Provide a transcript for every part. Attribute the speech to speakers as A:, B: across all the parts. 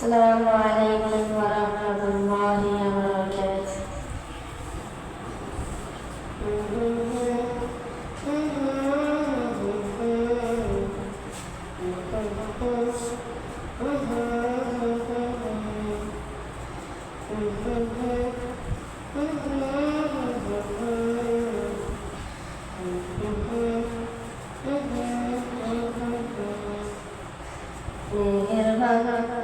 A: السلام عليكم ورحمة الله وبركاته Mm-hmm.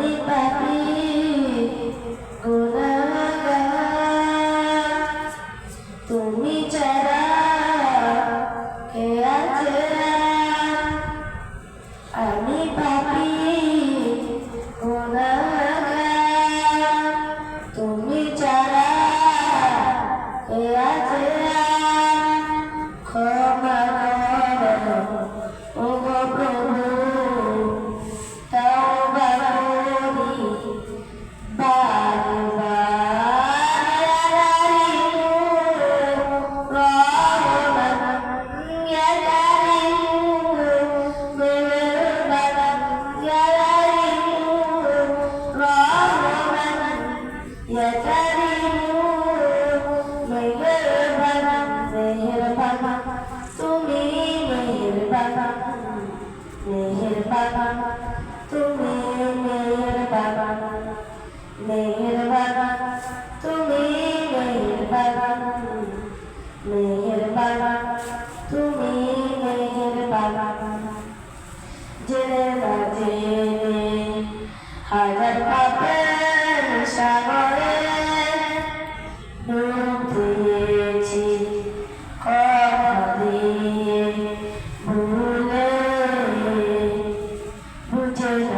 A: 李白 বাবা তুমি মেয়ের বাবা মেয়ের বাবা তুমি মেয়ের বাবা মেয়ের বাবা তুমি মেয়ের বাবা মেয়ের বাবা Jerry